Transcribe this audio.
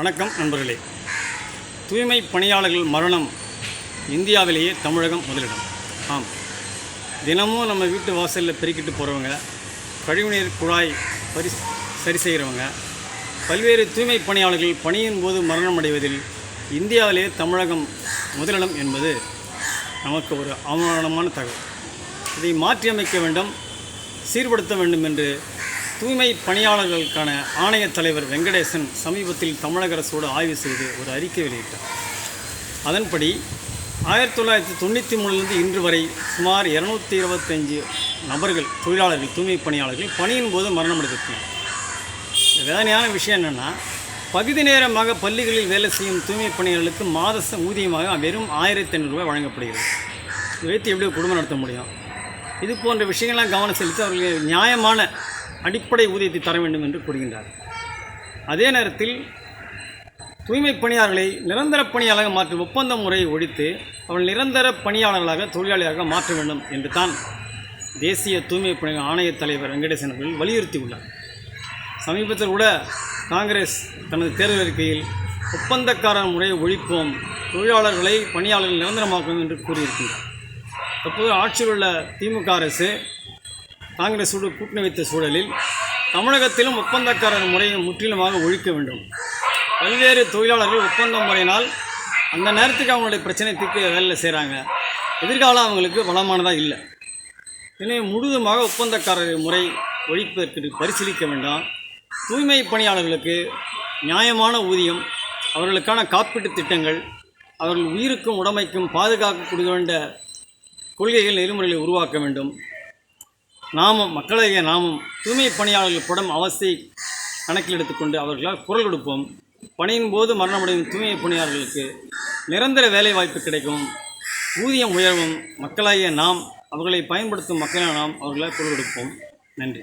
வணக்கம் நண்பர்களே. தூய்மை பணியாளர்கள் மரணம் இந்தியாவிலேயே தமிழகம் முதலிடம். ஆம். தினமும் நம்ம வீட்டு வாசலில் பெருக்கிட்டு போகிறவங்க கழிவுநீர் குழாய் பரி சரி செய்கிறவங்க பல்வேறு தூய்மை பணியாளர்கள் பணியின் போது மரணம் அடைவதில் இந்தியாவிலேயே தமிழகம் முதலிடம் என்பது நமக்கு ஒரு அவமானமான தகவல். இதை மாற்றியமைக்க வேண்டும் சீர்படுத்த வேண்டும் என்று தூய்மை பணியாளர்களுக்கான ஆணைய தலைவர் வெங்கடேசன் சமீபத்தில் தமிழக அரசோடு ஆய்வு செய்து ஒரு அறிக்கை வெளியிட்டார். அதன்படி ஆயிரத்தி தொள்ளாயிரத்தி தொண்ணூற்றி மூணுலேருந்து இன்று வரை சுமார் இரநூத்தி இருபத்தஞ்சு நபர்கள் தொழிலாளர்கள் தூய்மை பணியாளர்கள் பணியின் போது மரணம் அடைந்திருக்கிறார். வேதனையான விஷயம் என்னென்னா பகுதி நேரமாக பள்ளிகளில் வேலை செய்யும் தூய்மை பணியாளர்களுக்கு மாத ஊதியமாக வெறும் ஆயிரத்தி ஐநூறுரூவா வழங்கப்படுகிறது. இதை வைத்து எப்படி குடும்பம் நடத்த முடியும். இது போன்ற விஷயங்கள்லாம் கவனம் செலுத்தி அவர்களுக்கு நியாயமான அடிப்படை ஊதியத்தை தர வேண்டும் என்று கூறுகின்றார். அதே நேரத்தில் தூய்மை பணியாளர்களை நிரந்தர பணியாளராக மாற்றும் ஒப்பந்த முறையை ஒழித்து அவர்கள் நிரந்தர பணியாளர்களாக தொழிலாளியாக மாற்ற வேண்டும் என்று தான் தேசிய தூய்மை பணி ஆணையத் தலைவர் வெங்கடேசன் அவர்கள் வலியுறுத்தியுள்ளார். சமீபத்தில் கூட காங்கிரஸ் தனது தேர்தல் அறிக்கையில் ஒப்பந்தக்காரர் முறையை ஒழிப்போம் தொழிலாளர்களை பணியாளர்கள் நிரந்தரமாக்கும் என்று கூறியிருக்கின்றார். தற்போது ஆட்சியில் உள்ள திமுக அரசு காங்கிரஸோடு கூட்டணி வைத்த சூழலில் தமிழகத்திலும் ஒப்பந்தக்காரர் முறையை முற்றிலுமாக ஒழிக்க வேண்டும். பல்வேறு தொழிலாளர்கள் ஒப்பந்த முறையினால் அந்த நேரத்துக்கு அவங்களுடைய பிரச்சனை தீர்க்க வேலையில் செய்கிறாங்க எதிர்காலம் அவங்களுக்கு வளமானதாக இல்லை. எனவே முழுதுமாக ஒப்பந்தக்காரர் முறை ஒழிப்பதற்கு பரிசீலிக்க வேண்டாம். தூய்மை பணியாளர்களுக்கு நியாயமான ஊதியம் அவர்களுக்கான காப்பீட்டுத் திட்டங்கள் அவர்கள் உயிருக்கும் உடமைக்கும் பாதுகாக்கக்கூடிய வேண்ட கொள்கைகள் நெறிமுறைகளை உருவாக்க வேண்டும். நாமும் மக்களாகிய நாமும். தூய்மை பணியாளர்கள் படும் அவஸ்தை கணக்கில் எடுத்துக்கொண்டு அவர்களால் குரல் கொடுப்போம். பணியின் போது மரணமடையும் தூய்மை பணியாளர்களுக்கு நிரந்தர வேலை வாய்ப்பு கிடைக்கும். ஊதியம் உயர்வும். மக்களாகிய நாம் அவர்களை பயன்படுத்தும் மக்களாக நாம் அவர்களால் குரல் கொடுப்போம். நன்றி.